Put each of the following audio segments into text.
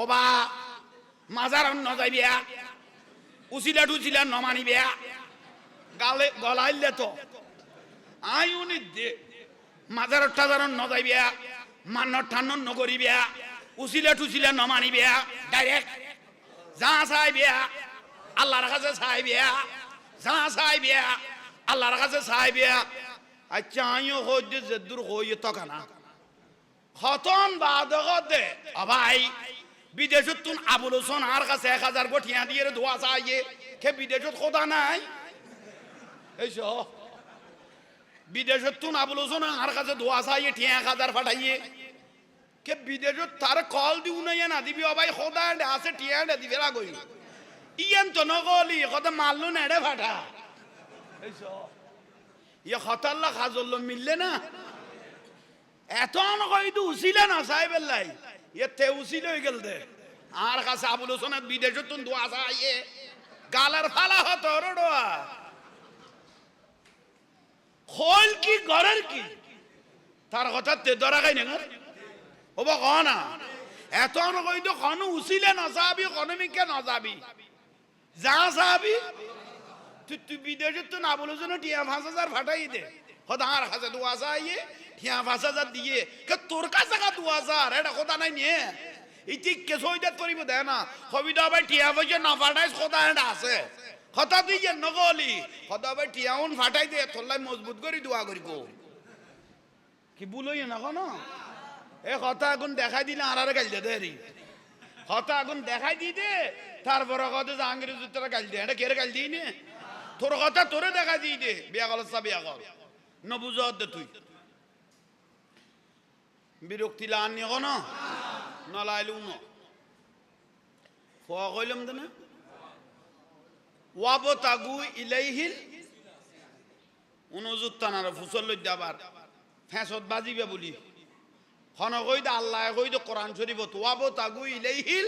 ওবা মাজার ন যাইবিয়া, উচিলা টুচিলা নমানিবিয়া, গালে গলাইলে তো। আই উনি মাজার টাজার ন যাইবিয়া, মান্নর ঠান্নর নগরিবিয়া উচিলা টুচিলা নমানিবিয়া, ডাইরেক্ট যা চাইবিয়া, আল্লাহর কাছে চাই চাইবিয়া, যা চাইবিয়া, আল্লাহর কাছে চাইবিয়া। আচ্ছা আইও হইতে যে দূর হইয়ে তকানা খতন বাদ দে আবাই বিদেশত তুন আবুল হোসেন আর কাছে এক হাজার গঠিয়া দিয়ে ধোয়া চাইয়ে। কে বিদেশত খোদা নাই? এইস বিদেশত তুন আবুল হোসেন আর কাছে ধোয়া চাইয়ে ঠিয়া এক হাজার ফাটাইয়ে কে বিদেশত তার কল দিও না না দিবি অবাই খোদা আছে এডে দিবে রাগই ইয়ান তো নগলি কত মারলু না এডে ফাটা এইস ইয়ে খতাল্লা খাজল্ল মিললে না? এত নকইতো উচিলে না চাই পেলাই ইয়াতে উচিল হয়ে গেল দে আর কাছে আবুল হোসেনের বিদেশত তুন দোয়া চাইয়ে গালার ফালা হতো, রোডোয়া। খোল কি ঘরের কি? তার কথা তে ধরা খাই না ও বা না? এত নকইতো কনো উচিলে নযাবি কনমিকে নযাবি। যা যাবি তুই তুই বিদেশে তো না বলো যেন টিয়া পাঁচ হাজার ফাটাই দে। আর কাছে দু হাজার ইয়ে পাঁচ হাজার দিয়ে। কে তোর কাছে কা দু হাজার? এটা কথা নাই নিয়ে। ইতি কেসো ইদাত করিব দে না। কবিতা ভাই টিয়া পয়সা না ফাটাই কথা এটা আছে। কথা তুই যে নগলি। কথা ভাই টিয়া উন ফাটাই দে তোলাই মজবুত করে, দোয়া করি কো। কি বুলই না কোন এ কথা এখন দেখাই দিলে আর আর গাল দে দেরি। কথা এখন দেখাই দি দে, তারপরে কথা যে আঙ্গির জুতরা গাল দে। এটা কেরে গাল দিই নে? তোর কথা তোরে দেখা দিই দে। বিয়া কল সা বিয়া কল নবুজ দে তুই। বিরক্তি লান কোন ন। ফোয়া কইলাম দে না ওয়াব তাগু ইলাইহিল অনুজুত তানার ফুসল লই যাবার ফেঁসত বাজিবে বলি। খন কই দে আল্লাহ কই দে কোরআন শরীফত ওয়াব তাগু ইলাইহিল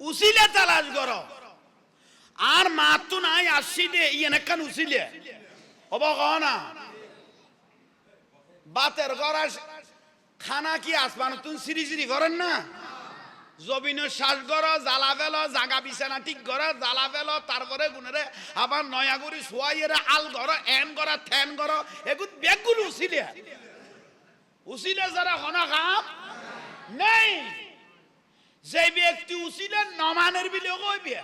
উসিলে তালাশ কর। আর মাত তো নাই আসছি দে ইয়েন একখান উসিলে। হব কহ না? বাতের গড়া খানা কি আসমান? তুন সিরি সিরি করেন না? জবিনের শ্বাস গর জ্বালা ফেল, জাগা বিছানা ঠিক গর জ্বালা ফেল, তারপরে গুণেরে আবার নয়া করি সোয়াইয়ের আল গর এন গর থেন গর এগুলো বেগুলো উসিলে উসিলে যারা হন কাম নেই। যে ব্যক্তি উসিলে নমানের বিলে কইবে,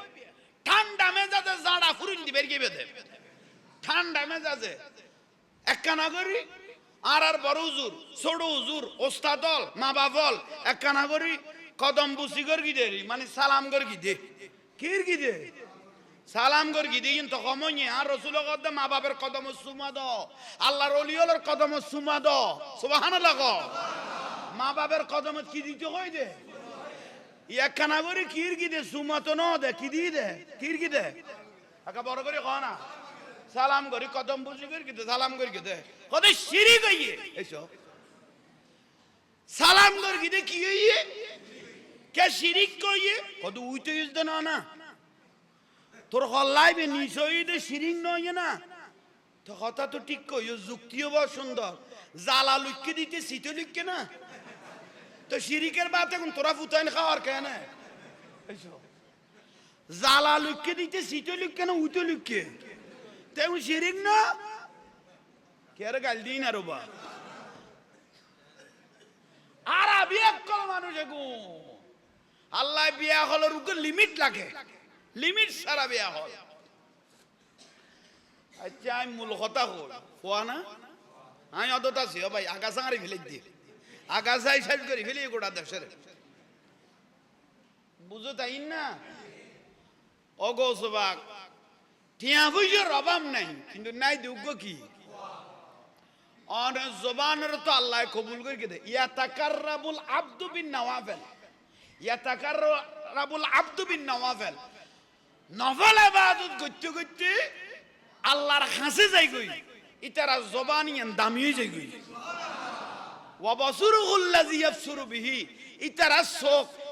ঠান্ডা মেজাজে জাড়া ফুরিন দিবে গিয়ে দে ঠান্ডা মেজাজে। একখানা করি? আর আর বড় হুজুর, ছোট হুজুর ওস্তাদল মা বাবল একখানা করি, কদম বুসি কর কি দেরি মানে সালাম কর কি দে কির কি দে সালাম কর কি দিন তো কমই আর রসুল কদম মা বাবার কদম সুমা দ, আল্লাহর অলিয়লের কদম সুমা দ। সুবহানাল্লাহ ক মা বাবার কদম কি দিতে কই দে? একখানা করে, কির কি দে সুমা তো ন দে, কি দি দে? কির কি দে একা বড় করে কহ না। সালাম করি, কদম বুঝি করি, কিন্তু সালাম করি কিন্তু কত সিঁড়ি কইয়ে এসো। সালাম করি কিন্তু কি হইয়ে? কে শিরিক কইয়ে কত উইতে ইউজ না না। তোর হল্লাইবে তো শিরিক নয় না। তো কথা তো ঠিক কইও, যুক্তিও বড় সুন্দর। জ্বালা লুককে দিতে শীতে লিখকে না। তো শিরিকের বাত এখন তোরা ফুতাইন খাওয়ার কেন? এসো। জ্বালা লুককে দিতে শীতে লিখকে না, উইতে লিখকে তেমন শিরিক না কে গাল দিই না রোবা আর বিয়ে কল মানুষ এগুন আল্লাহ বিয়া হলের উপর লিমিট লাগে লিমিট সারা বিয়া হল আচ্ছা আমি মূল কথা হল হওয়া না আমি অতটা আছি ভাই আগাছা আরে ফেলে দিয়ে আগাছাই শেষ করে ফেলি গোটা দেশের বুঝো তাই না অগোসবাক টিয়া পয়সার অভাব নাই কিন্তু নাই দুগ্গ কি অন জবানের তো আল্লাহ কবুল করে কে দে ইয়াতাকাররাবুল আব্দু বিন নওয়াফেল ইয়াতাকাররাবুল আব্দু বিন নওয়াফেল নফল ইবাদত করতে করতে আল্লাহর কাছে যাই গই ইতারা জবান ইয়ান দামি হয়ে যাই গই ওয়া বাসুরুল্লাযী ইয়াবসুরু বিহি ইতারা চোখ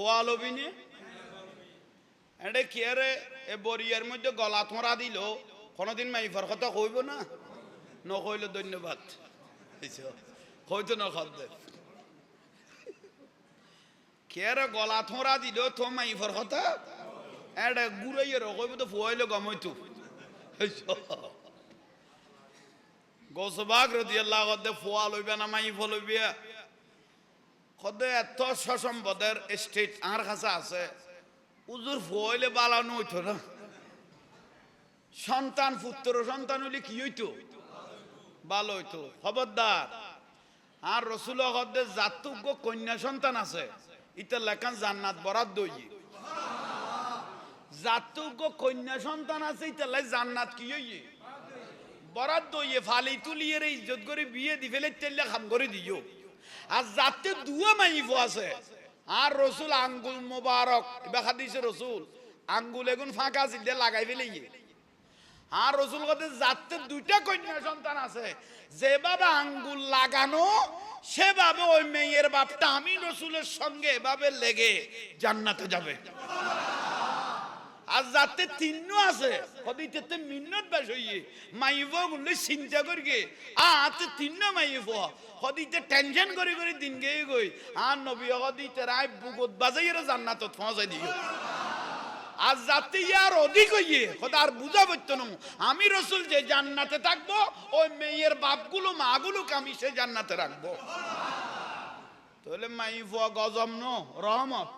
ফোয়ালবি নে এটা কি আরে এ বরিয়ার মধ্যে গলা থোঁড়া দিল। কোনোদিন মাইফার কথা কইব না? নকইলে ধন্যবাদ। হয়তো না খাদ্য। কেরে গলা থোঁড়া দিল তো মাইফার কথা এটা গুড়াইয়ে কইব তো ফুয়াইলে গমইতো। গোসবাগ রদি আল্লাহ ফুয়া লইবে না, মাই ফলইবে কদে এত সসম্পদের স্টেট আর কাছে আছে। উজুর ফুয়াইলে বালানো হইতো না। সন্তান পুত্র, সন্তান হইলে কি হইতো? ভালো হইতো। খবরদার, আর রসুল হদ্দের জাতুক কন্যা সন্তান আছে। ইটা লেখান জান্নাত বরাদ্দ হইয়ে। জাতুক কন্যা সন্তান আছে ইটা লাই জান্নাত কি হইয়ে? বরাদ্দ হইয়ে, ফালি তুলিয়ে ইজ্জত করে বিয়ে দি ফেলে তেলে খাম করে দিও। আর যাতে দুয়া মাইফ আছে। আর রসুল আঙ্গুল মোবারক দেখা দিছে রসুল, আঙ্গুল এগুন ফাঁকা চিল্লে লাগাই ফেলে আর রসুল কথা যাতে দুইটা কন্যা সন্তান আছে যেভাবে আঙ্গুল লাগানো সেভাবে ওই মেয়ের বাপটা আমি রসুলের সঙ্গে এভাবে লেগে জান্নাতে যাবে। আর যাতে তিন্ন আছে কদিতে মিন্নত বাস হইয়ে, মাইবগুলো চিন্তা করি গে আতে তিন্ন মাইব কদিতে টেনশন করে করে দিন গে গই, আর নবী কদিতে রায় বুগত বাজাইয়ের জান্নাতত পৌঁছাই দিও। আর যাতে ইয়ার অধিক হইয়ে আর বুঝা পারতো না আমি রসুল যে জান্নাতে থাকব, ওই মেয়ের বাপগুলো মাগুলোকে আমি সে জান্নাতে রাখব। তাহলে মাই ফুয়া গজম ন, রহমত।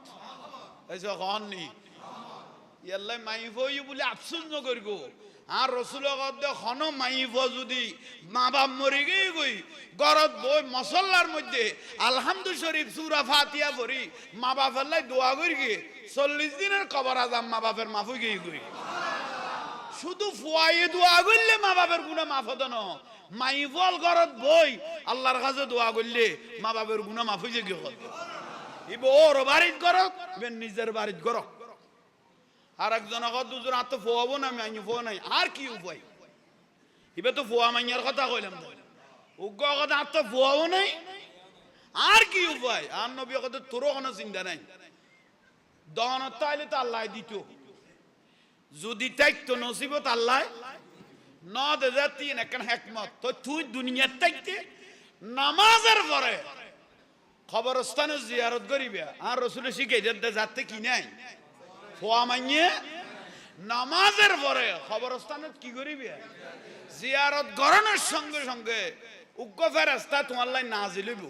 এসে হননি ইয়াল্লাই মাই ফুই বলে আফসোস নকরি গো আর রসুল খন মাইফ যদি মা বাপ মরি গই গই গরত বই মসল্লার মধ্যে আলহামদু শরীফ সুরা ফাতিয়া পড়ি মা বাপের দোয়া করি গে চল্লিশ দিনের কবর আজাম মা বাপের মাফু গিয়ে গই শুধু ফুয়াইয়ে দোয়া করলে মা বাপের গুণা মাফ হতো না। মাইফল গরত বই আল্লাহর কাছে দোয়া করলে মা বাপের গুণা মাফ হয়ে গিয়ে হতো ইব ওর বাড়িত গরত নিজের বাড়িত গরত আর একজন আগত দুজন আর তো ফোয়াবো না আমি আইনি ফোয়া নাই। আর কি উপায়? ইবে তো ফোয়া মাইয়ার কথা কইলাম তো উগ্র কথা আর তো ফোয়াবো নাই। আর কি উপায়? আর নবী কথা তোরও কোনো চিন্তা নাই। দহনত তাইলে তো আল্লাহ দিত যদি তাইতো নসিবত আল্লাহ। ন দেজার তিন একখান হেকমত। তো তুই দুনিয়ার তাইতে নামাজের পরে খবরস্থানে জিয়ারত করিবে আর রসুলে শিখে যাতে কি নাই। ফোয়া মাইয়ে নামাজের পরে খবরস্থানত কি করিবি? জিয়ারত গরনের সঙ্গে সঙ্গে উগ্র ফেরাস্তা তোমার লাই নাজিলিব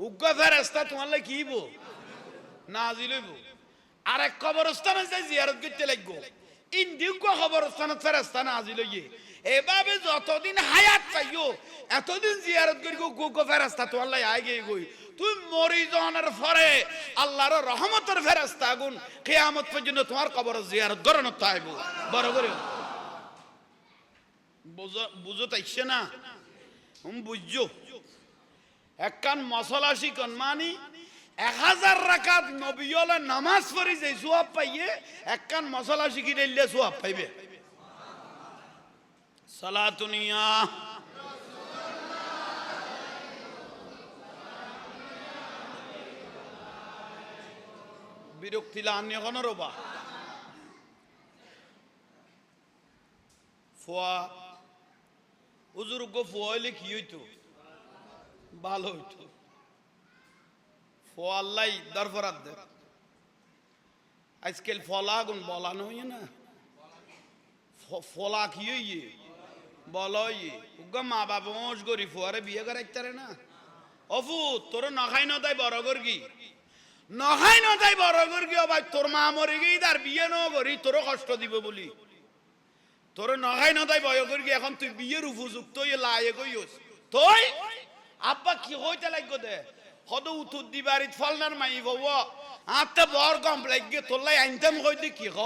উগ্র ফেরাস্তা তোমার লাই কি না জিলিব আর এক কবরস্থানে যাই জিয়ারত করতে লাগবো। ইন্দিউক কবরস্থানত ফেরাস্তা নাজিল ইয়ে এভাবে যতদিন হায়াত পাইও এতদিন জিয়ারত করি গো ফেরাস্তা তোমার লাই আগে গই তুই মরি জনের পরে আল্লাহর রহমতের ফেরাস্তা আগুন কেয়ামত পর্যন্ত তোমার কবর জিয়ারত গরন তাইব বড় করে বুঝো তাইছে না হুম বুঝছ একখান মশলা শিকন মানি এক হাজার রাকাত নবীলে নামাজ পড়ি যে সোয়াব পাইয়ে একখান মশলা শিখি দিলে সোয়াব পাইবে। সালাতুনিয়া বিরক্তি লাহানি এখন রবা। ফোয়া উজুর্গ ফোয়া হইলে কি হইতো? ভালো হইতো। আল্লাহ দরফরাত আজকাল ফলা গুণ বলানো হইয়ে না ফলা কি হইয়ে বল হইয়ে উগ্র মা বাবা মোষ গরি ফোয়ারে বিয়ে করাইতারে না। অফু, তোর নখাই নদাই বড় গর্গি। নখাই নদাই বড় গর্গি অবাই তোর মা মরে গেই তার বিয়ে ন করি, তোরও কষ্ট দিব বলি। তোর নখাই নদাই বয় গর্গি, এখন তুই বিয়ের উপযুক্ত ইয়ে লায়ে কইস তুই? আব্বা, কি হইতে লাগবে দে? হদ উত্তর দিবারিত ফলনার মাই বব আত্মা বর কম লাগে তোলাই আনতাম কইতে কি হ?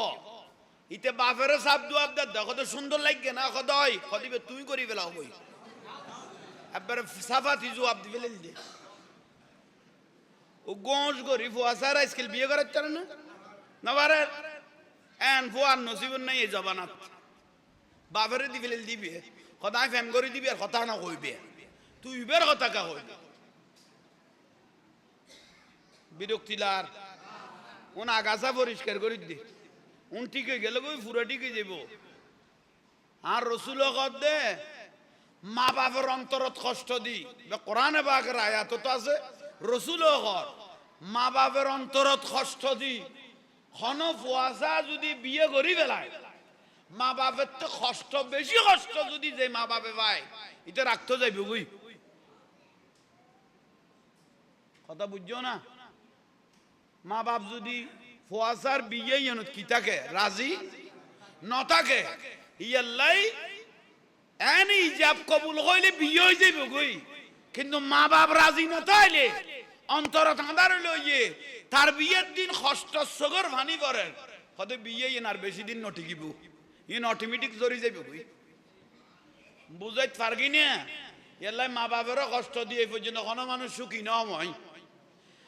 ইতে বাপের সাপ দুয়াব দে, দেখো তো সুন্দর লাগে না খদই খদিবে তুই করি ফেলাও বই একবারে সাফা তুই জবাব দিবে দে। ও গোঁস গরি ফুয়া স্যার আজকাল বিয়ে করার চান না? নবারে এন ফুয়ার নসিবন নাই এই জবানাত। বাপরে দি ফেলে দিবি। কথা ফেম করে দিবি আর কথা না কইবে। তুই বের কথা কা হইবে বিরক্তিলার উন আগাছা পরিষ্কার করে দি। উন ঠিক হয়ে গেলে কই হয়ে যাব আর রসুল দে? মা বাপের অন্তরত কষ্ট দি। কোরআনে বাকের আয়াত তো আছে, রসুল মা বাপের অন্তরত কষ্ট দি। হন ফুয়াশা যদি বিয়ে করি বেলায় মা বাপের তো কষ্ট, বেশি কষ্ট যদি যে মা বাপে পায় এটা রাখতে যাইবে বুঝ কথা বুঝছ না? মা বাপ যদি ফুয়াশার বিয়ে ইয়নত কি থাকে? রাজি? ন থাকে ইয়াল্লাই, এন ইজাব কবুল হইলে বিয়ে হয়ে যাইব গই কিন্তু মা বাপ রাজি না তাইলে অন্তর থাঁদার লইয়ে তার বিয়ের দিন কষ্ট সগর ভানি করে। কত বিয়ে ইন আর বেশি দিন নটিকিব। ইন অটোমেটিক জরি যাইব গই বুঝাইত পারগি না এলাই মা বাপেরও কষ্ট দিয়ে পর্যন্ত কোনো মানুষ সুখী নয়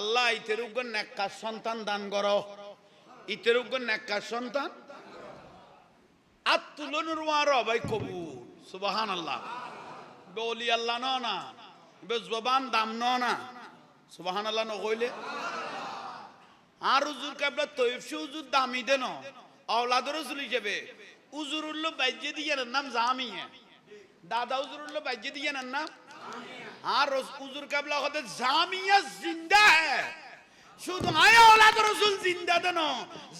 আল্লাহ, ইতেরুগ্য নেককার সন্তান দান করো। ইতেরুগ্য নেককার সন্তান? আত্তুলনুর ওয়ার ভাই কবুল। সুবহানাল্লাহ। বলি আল্লাহ ন না। বে জবান দাম ন না। সুবাহান আল্লাহ নকইলে আর উজুর কাবলা তৈফসি উজুর দামি দেন আওলাদর রসুল হিসেবে। উজুর উল্লো বাইজে দিয়ে নাম জামিয়া। দাদা উজুর উল্লো বাইজে দিয়ে নাম আর উজুর কাবলা হতে জামিয়া জিন্দা হ্যায় শুধু আয় আওলাদ রসুল জিন্দা দেন।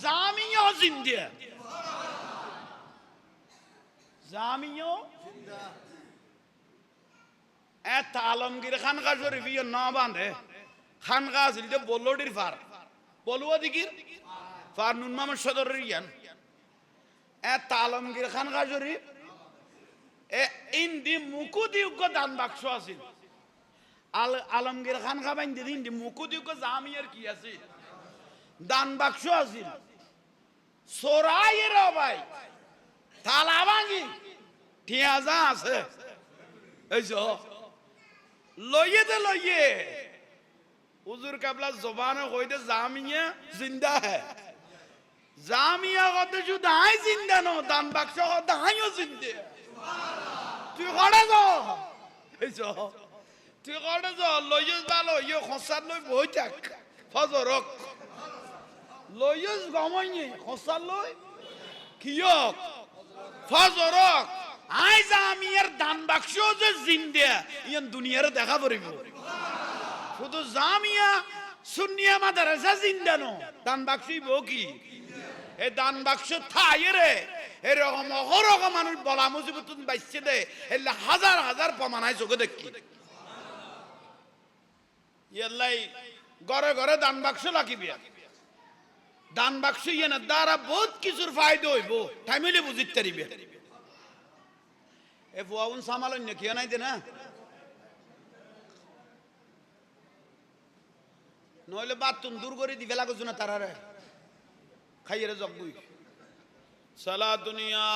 জামিয়া জিন্দা। জামিয়া? এত আলমগীর খানকা শরীফ ইয়ে ন বাঁধে। খানকা আছিল যে বল্লডির ফার। বলুয়া দিকির ফার নুন মামের সদরের ইয়ান। এত আলমগীর খানকা শরীফ। এ ইন্দি মুকুদি উগ্র দান বাক্স আছিল আল আলমগীর খানকা বাইন্দি ইন্দি মুকুদি উগ্র জামিয়ার কি আছিল দান বাক্স আছিল সোরাইয়ের ভাই তালা ভাঙি। ঠিয়া যা আছে। এই যে লইয়ে দে, লইয়ে। হুজুর কাবলা জবানে কইতে জামিয়া জিন্দা হে। জামিয়া কত শুধু আই জিন্দা নো, দান বাক্স কত আইও জিন্দে। তুই কড়ে যা এই যে তুই থাক। কিয়ক? আই দেখা পড়িব শুধু জামিয়া, সুন্নিয়া জিন্দা নো। দান বাক্সই কি? এই দান বাক্স থাই রে। এরকম অহরকম মানুষ বলা মুজিবতুন বাইছে দে। হাজার হাজার প্রমাণায় চোখে দেখি। ইয়াল্লাই ঘরে ঘরে দান বাক্স লাগিবি দান বাক্স ইয়ে দ্বারা বহুত কিছুর ফায়দা হইব। টাইমিলে বুঝিতে পারিবে এ ফুয়াউন সামালন্য কিয় নাই দে না নইলে বাতুন দূর করে দিবে লাগছ না তারারে খাইয়ে জগুই সালা দুনিয়া।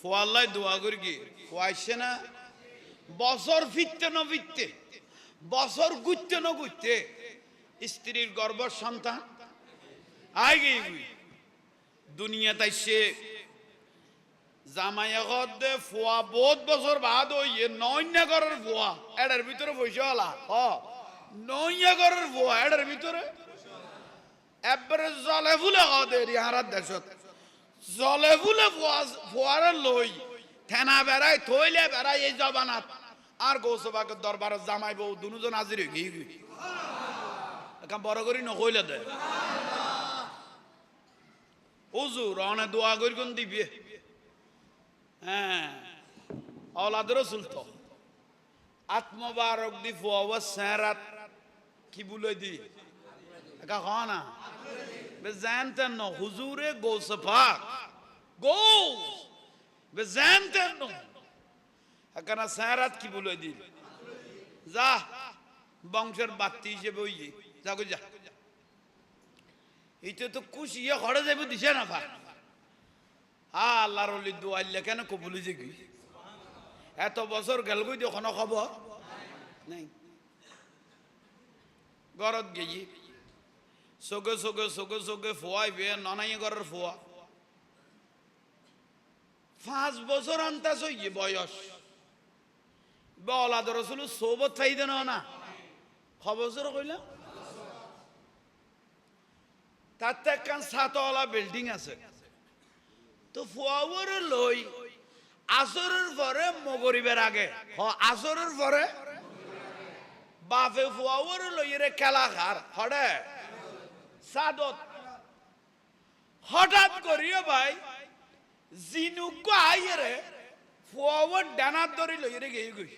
ফোয়াল্লাই দোয়া করি কি? ফোয়াইছে না? বছর ফিরতে না ফিরতে বছর গুজতে না গুজতে স্ত্রীর গর্ভ সন্তান? আই গই দুনিয়া তাই সে জামাই এখন দে, ফুয়া বহুত বছর বাদ হইয়ে নয়না ঘরের ফুয়া। এটার ভিতরে বসে হলা? হ। নয়না ঘরের ফুয়া এটার ভিতরে? একবারে জলে ফুলে হদে রিহারার দেশত। জলে ফুলে ফুয়া ফুয়ারে লই, থেনা বেড়াই থইলে বেড়াই এই জবানাত। আর গৌসবাকের দরবারে জামাই বউ দুজন হাজির হয়ে গিয়ে এখন বড় করি নকইলে দে। হুজুর, অনে দোয়া করি কোন দিবে। হ্যাঁ অলাদ রসুল তো আত্মবারক দি ফুয়া স্যারাত কি বলে দি? একা হ না। বে জানতেন না হুজুরে গোস পাক গোস বে জানতেন না এখানে স্যারাত কি বলে দি যা বংশের বাত্তি হিসেবে ওই যে যা এইটা তো খুশি ইয়ে ঘরে যাবে দিছে না ভাই আ আল্লাহর অলি দোয়াইলে কেন কবুলি যে গই এত বছর গেল গই কোনো খবর নাই ঘরত গেছি চগে চগে চগে চগে ফুয়াই বে ননাই ঘরের ফুয়া পাঁচ বছর আন্তাজ হইয়ে বয়স বলা দরছিল সৌবত ফাইদে না খ বছর কইলাম তাতে একখান বিল্ডিং আছে তো ফুয়াবর লই আসরের পরে মগরিবের আগে হ আসরের পরে বাপে ফুয়াবর লই রে খেলা খার হড়ে সাদত। হঠাৎ করিও ভাই, জিনুক আইরে ফুয়াবর ডানার ধরে লই রে গেই। গই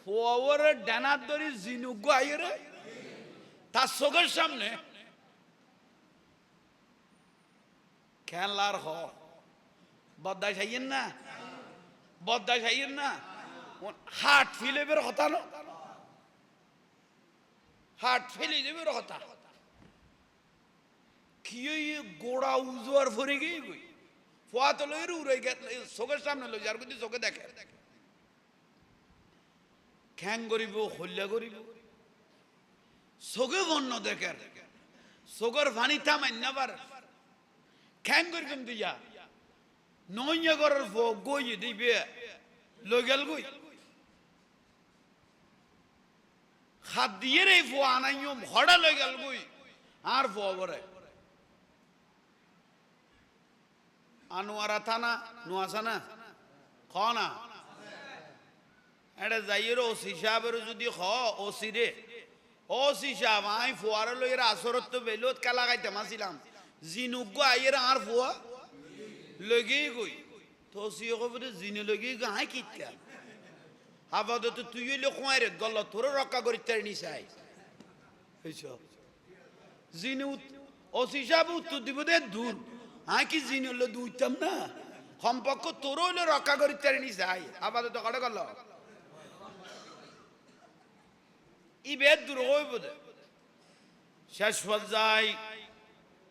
ফুয়াবরের ডানার ধরে জিনুক আইরে তার চোখের সামনে খেলার হ বদায় খাইয়েন না? বদায় খাইয়েন না? হাট ফিলেবের কথা না হাট ফেলে দেবের কথা। কি গোড়া উজোয়ার ভরে গিয়ে গই? ফোয়া তো লই উড়ে চোখের সামনে লই যার কিন্তু চোখে দেখে। খ্যাং করিব, হল্যা করিব। চোখে বন্য দেখের চোখের ভানি থামাই না পারে। খ্যাং করি কিন্তু যা নইয়া করার গই দিবে। লই গেল গই। হাত দিয়ে রে ফো আনাইও ভড়া লই গেল গই আর ফো বরে আনোয়ারা থানা নোয়াসানা খ না এটা যাইয়ের ওসি সাহেবের যদি খ ওসি রে। ওসি সাহেব, আই ফোয়ারে লইয়ের আসরত তো বেলত কালা গাইতাম আসিলাম জিনুক আইয়ের আর ফোয়া লগেই গই তো ওসি কবে জিনে লগেই গা হাই কিতা আপাতত তুই হইলে খোয়ারে গল তোর রক্ষা করি তার নিচাই এইসব। জিনে ওসি সাহেব উত্তর দিব দে দূর হাই কি জিনে হলে দুইতাম না? সম্পর্ক তোর হইলে রক্ষা করি তার নিচাই আপাতত কটা গল ইবেদ দূর হইব শেষ পর্যায়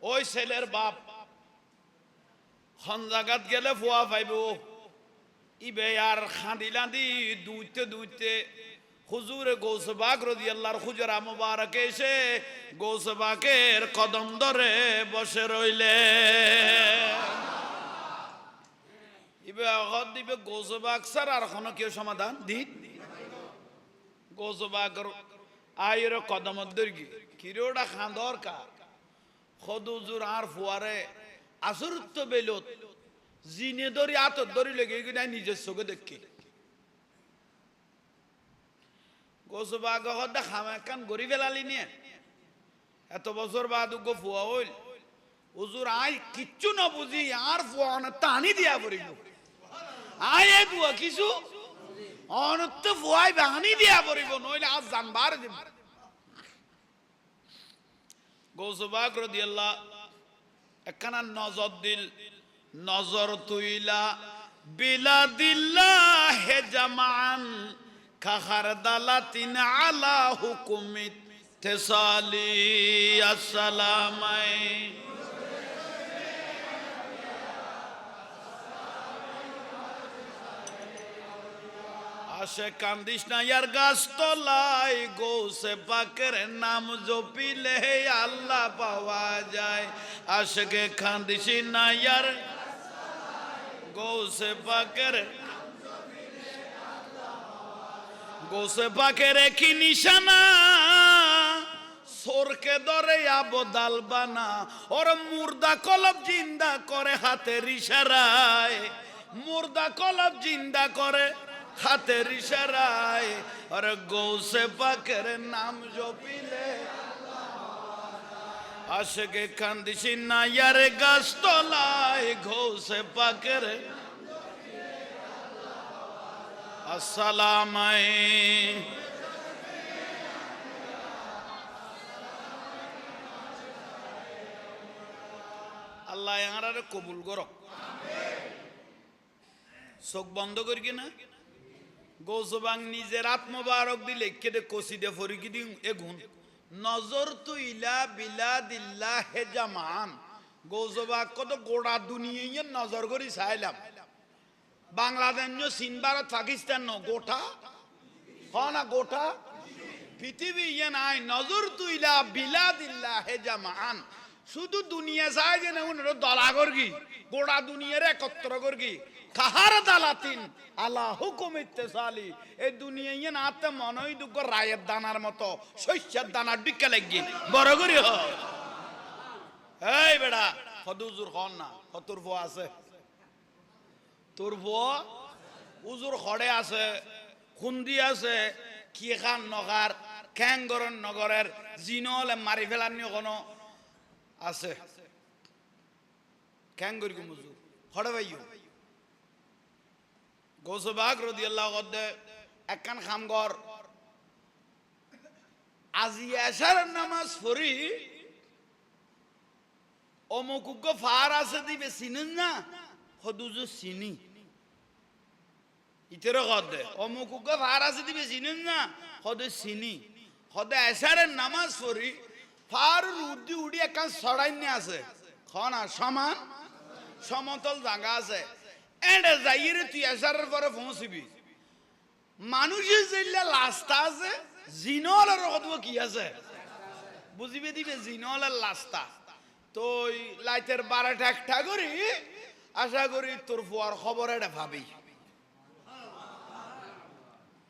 ওই ছেলের বাপ। খন জাগাত গেলে ফুয়া পাইব। ইবে আর খাঁদি লাঁদি দুইতে দুইতে। হুজুরে গৌসবাগ রদি আল্লাহর খুজরা মুবারক এসে গৌসবাগের কদম ধরে বসে রইলে। ইবে অগত দিবে গৌসবাগ স্যার, আর কোনো কেউ সমাধান? দিন। গৌসবাগ আয়ের কদম দর্গি কিরোটা খান দরকার? খদুজুর আর ফুয়ারে আসুরত্ব বেলত। জিনে ধরি আতর ধরি লেগে এগুলো নিজের চোখে দেখি। গোসবা গহদা খামা কান গড়ি ফেলালি নিয়ে। এত বছর বাদ ফুয়া হইল। উজুর আই কিচ্ছু না বুঝি, আর ফুয়া দিয়া আই এ কিছু অনত্য ফুয়াই বাহানি দিয়া পড়িব, নইলে আজ জানবার দিব গৌসবাগ রদিয়াল্লাহ, একখানা নজর দিল। নজর তুইলা, বিলা দিল্লা হে জামান খাহার দালাতিন আলা হুকুমিত তেসালি, আসসালামাই। আসে কান্দিস না ইয়ার গাছ তলাই গৌসে পাকের নাম জপিলে আল্লাহ পাওয়া যায়। আশকে কান্দিস না ইয়ার গৌসে পাকের গৌসে পাকের কি নিশানা? ধরে বানা। ওর মুর্দা কলব জিন্দা করে হাতের ইশারায়। মুর্দা কলব জিন্দা করে হাতের ইশারায়। আর গৌসে পাকের নাম জপিলে। আশেকে কান্দিসি না, ইয়ারে গাছ তলায়। ঘোষে পাকের। আসসালামাই আল্লাহ কবুল করক চোখ বন্ধ করি কিনা? গৌসবাং নিজের আত্মবারক দিলে কেটে কষি দে ফরি কি দিন এগুন, নজর তু ইলা বিলা দিল্লা হে গৌসবাগ কত গোড়া দুনিয়া নজর করি চাইলাম। বাংলাদেশ চীন ভারত পাকিস্তান গোটা। হ না, গোটা? পৃথিবী ইয়ে নাই, নজর তুইলা বিলা দিল্লা হে জামান শুধু দুনিয়া চাই যে না উনার দলা করগি, গোড়া দুনিয়ার একত্র করগি। কাহার দালাতিন? আল্লাহ হুকুম ইত্তেসালি। এই দুনিয়া ইয়ে না আতে মনই দুঃখ, রায়ের দানার মতো, শস্যের দানার ডিক্কা লাগি বড় করি হ। এই বেড়া হদুজুর হন না হতুর ফো আছে। তোর উজুর খড়ে আছে, খুন্দি আছে কি খান নগার খ্যাংগরন নগরের, জিনলে মারি ফেলানি কোনো আছে। খ্যাংগরি মুজুর খড়ে ভাইও গৌসবাগ রদি আল্লাহ গদ্দে একখান খামগর আজি এসার নামাজ পড়ি অমুকুগ্য ফার আছে দিবে চিনেন না সদুজো চিনি ইতের কদে অমুকুগ্য ফার আছে দিবে চিনেন না সদে চিনি সদে এসারের নামাজ পড়ি ফার উডি উডি একখান সরাইনে আছে খনা সমান সমতল জায়গা আছে এন্ডে যাইরে তুই এসারের পরে পৌঁছিবি মানুষের যেগুলা লাস্তা আছে জিনলের কত কি আছে বুঝিবে দিবে জিনলের লাস্তা তো ওই লাইটের বারোটা একটা করি, আশা করি তোর ফুয়ার খবর এটা ভাবি।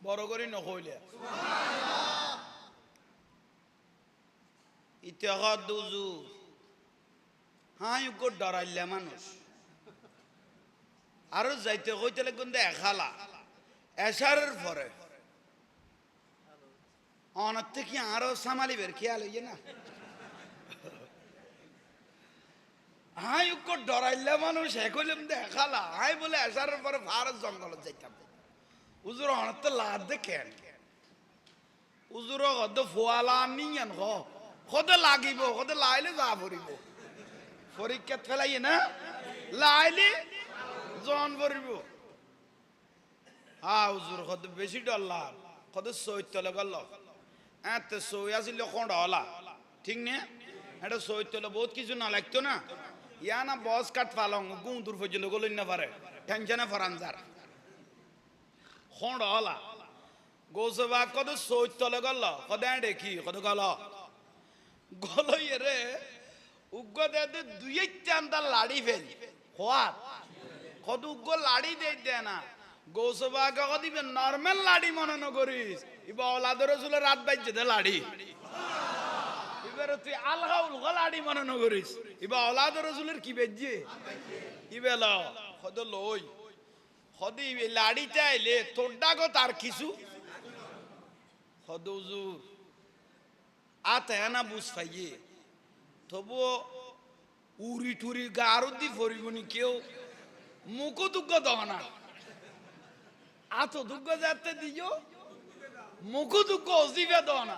বড় করি নকইলে। ইতিহাস দুজু হ্যাঁ ইউকো ডরাইলে মানুষ। আরও যাইতে কইতে কিন্তু এখালা। এসারের পরে। অনার থেকে আরও সামালিবের খেয়াল হইয়ে না? হাই উক্কর ডরাইলে মানুষ একইলাম দেখালা হাই বলে এসারের পরে ভারত জঙ্গল যাইতাম। উজুর অনার তো লাদ দেখেন উজুর কত ফোয়ালা নিয়েন হ। কদে লাগিব কদে লাইলে যা ভরিব পরীক্ষাত ফেলাইয়ে না? লাইলে জন ভরিব হা, উজুর কত বেশি ডল্লা কত চৈত্য গেল এত সই আসিল কোনটা হলা। ঠিক নে? এটা চৈত্য বহুত কিছু না লাগতো না? ইয়া না বস কাট পালং গুঁ দূর পর্যন্ত গলই না পারে। টেনশনে ফরান যার। কোনটা হলা। গোসবা কত চৈত্য গেল, কত দেখি কত গল। গলই রে উগ্র দে দুই চান্দা লাড়ি ফেল। হওয়ার কত উগ্র লাড়ি দে দে না। গৌসবা কাকা দিবে, নর্মাল লাড়ি মনে নকরিস ইবা ওলাদের রসুলে রাত বাইছে দে লাড়ি। এবারে তুই আলগা উলগা লাড়ি মনে নকরিস ইবা ওলাদের রসুলের কি বেজে ইবে ল হদ লই। লাড়ি চাইলে ডাগো তার কিছু? আতে না বুঝ পাইয়ে। তবুও উড়ি টুরি গারো দি ফরিবনি কেউ মুখো দুঃখ দহনা আতো দুঃখ যাতে দিও মুখো দুঃখ অজিবে দহনা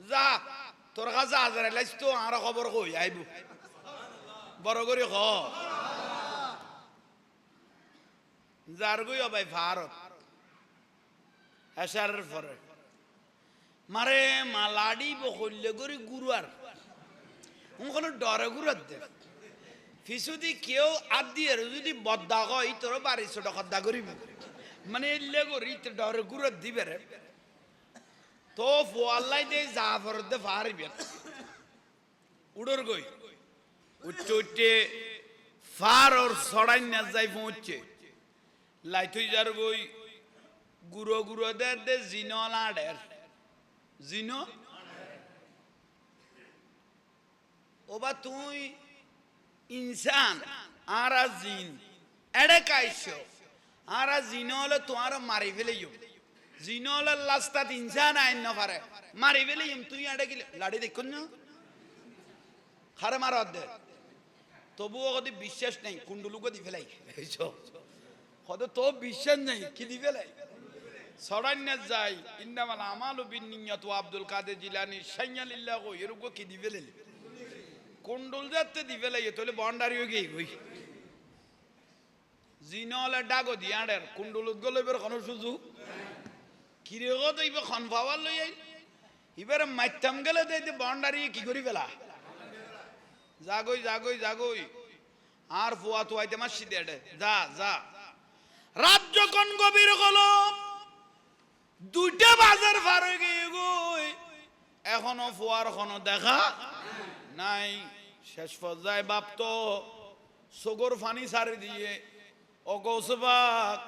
যা তোর কাছে হাজার এলাইছ তো আর খবর কই আইব বড় করে খ যার গই ভাই ভারত এসারের পরে মারে মালাডি বকল্লে করি গুরুয়ার ওখানে ডরে গুরুয়ার দে। ফিসুদি কেউ আদ দিয়ে যদি বদ্দা কই তোর বাড়ি ছোট খদ্দা করিব মানে এলে করি তো ডরে গুরুয়ার দিবে রে তো ফোয়াল্লাই দে জাফর দে ফারিবে উড়োর গই উঠতে উঠতে ফার ওর সড়াই না যাই পৌঁছছে লাইথই যার গই গুঁড়ো গুঁড়ো দে দে জিন লাডের জিন ওবা তুই ইনসান আর জিন এড়ে কাইছ আর জিন হলে তোমার মারি ফেলে জিন আইন তুই দে তবুও বিশ্বাস নেই কুণ্ডুলুকে দি ফেলাই। তো বিশ্বাস নেই, কি দি যাই ইন্দামাল আমালু বিন নিয়ত আব্দুল কাদের জিলানি সাইয়ালিল্লাহ এরকম কি দি ফেলে কুণ্ডুল যাতে দি ফেলাই তাহলে বন্ডারিও গিয়ে গই জিনলে ডাগো দিয়াড়ের কুণ্ডুলত গেলে এবার কোনো সুযোগ কিরে গো তো খন পাওয়ার লই আই এবারে মাইতাম গেলে তো এই বন্ডারি কি করি ফেলা? জাগই জাগই জাগই। আর ফুয়া তো আইতে মাসি দেড়ে যা যা। রাত যখন গভীর হলো, দুইটা বাজার পার হয়ে গিয়ে গই। এখনও ফুয়ার কোনো দেখা নাই। শেষ পর্যায়ে বাপ তো সগর ফানি সারি দিয়ে অগৌসবাক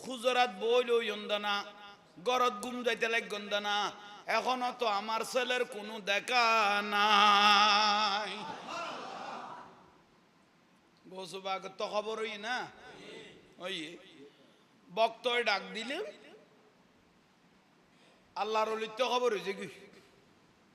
খুজরাত বই লই না গরত গুম যাইতে লাগন না এখনও তো আমার ছেলের কোনো দেখা নাই। বসুবাগ তো খবর হই না? ওই বক্তয় ডাক দিলে আল্লাহর অলিত খবর হয়েছে কি?